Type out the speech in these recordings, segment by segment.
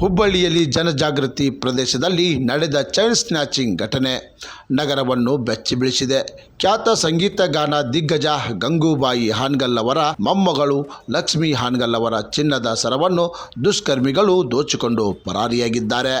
ಹುಬ್ಬಳ್ಳಿಯಲ್ಲಿ ಜನಜಾಗೃತಿ ಪ್ರದೇಶದಲ್ಲಿ ನಡೆದ ಚೈನ್ ಸ್ನ್ಯಾಚಿಂಗ್ ಘಟನೆ ನಗರವನ್ನು ಬೆಚ್ಚಿ ಬೀಳಿಸಿದೆ. ಖ್ಯಾತ ಸಂಗೀತ ಗಾನ ದಿಗ್ಗಜ ಗಂಗೂಬಾಯಿ ಹಾನ್ಗಲ್ ಅವರ ಮೊಮ್ಮಗಳು ಲಕ್ಷ್ಮಿ ಹಾನ್ಗಲ್ ಅವರ ಚಿನ್ನದ ಸರವನ್ನು ದುಷ್ಕರ್ಮಿಗಳು ದೋಚಿಕೊಂಡು ಪರಾರಿಯಾಗಿದ್ದಾರೆ.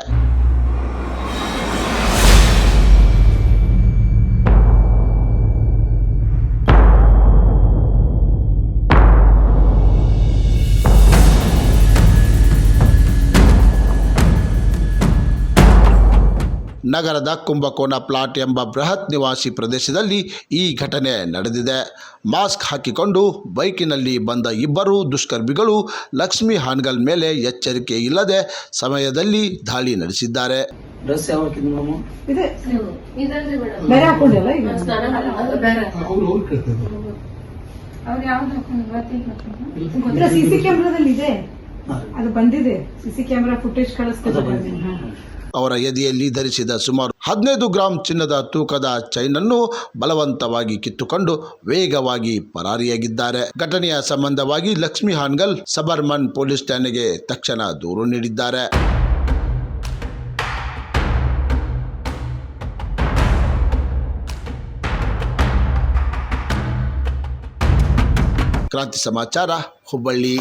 ನಗರದ ಕುಂಭಕೋಣ ಪ್ಲಾಟ್ ಎಂಬ ಬೃಹತ್ ನಿವಾಸಿ ಪ್ರದೇಶದಲ್ಲಿ ಈ ಘಟನೆ ನಡೆದಿದೆ. ಮಾಸ್ಕ್ ಹಾಕಿಕೊಂಡು ಬೈಕಿನಲ್ಲಿ ಬಂದ ಇಬ್ಬರು ದುಷ್ಕರ್ಮಿಗಳು ಲಕ್ಷ್ಮಿ ಹಾನ್ಗಲ್ ಮೇಲೆ ಎಚ್ಚರಿಕೆ ಇಲ್ಲದೆ ಸಮಯದಲ್ಲಿ ದಾಳಿ ನಡೆಸಿದ್ದಾರೆ. ಸಿಸಿ ಕ್ಯಾಮ್ರಾದಲ್ಲಿ ಇದೆ. ಅದು ಬಂದಿದೆ. ಸಿಸಿ ಕ್ಯಾಮ್ರಾ ಫುಟೇಜ್ ಕಳಿಸ್ಕೊತಾರೆ ಅವರ ಎದೆಯಲ್ಲಿ ಧರಿಸಿದ ಸುಮಾರು ಹದಿನೈದು ಗ್ರಾಂ ಚಿನ್ನದ ತೂಕದ ಚೈನನ್ನು ಬಲವಂತವಾಗಿ ಕಿತ್ತುಕೊಂಡು ವೇಗವಾಗಿ ಪರಾರಿಯಾಗಿದ್ದಾರೆ. ಘಟನೆಯ ಸಂಬಂಧವಾಗಿ ಲಕ್ಷ್ಮಿ ಹಾನ್ಗಲ್ ಸಬರ್ಮನ್ ಪೊಲೀಸ್ ಠಾಣೆಗೆ ತಕ್ಷಣ ದೂರು ನೀಡಿದ್ದಾರೆ. ಕ್ರಾಂತಿ ಸಮಾಚಾರ, ಹುಬ್ಬಳ್ಳಿ.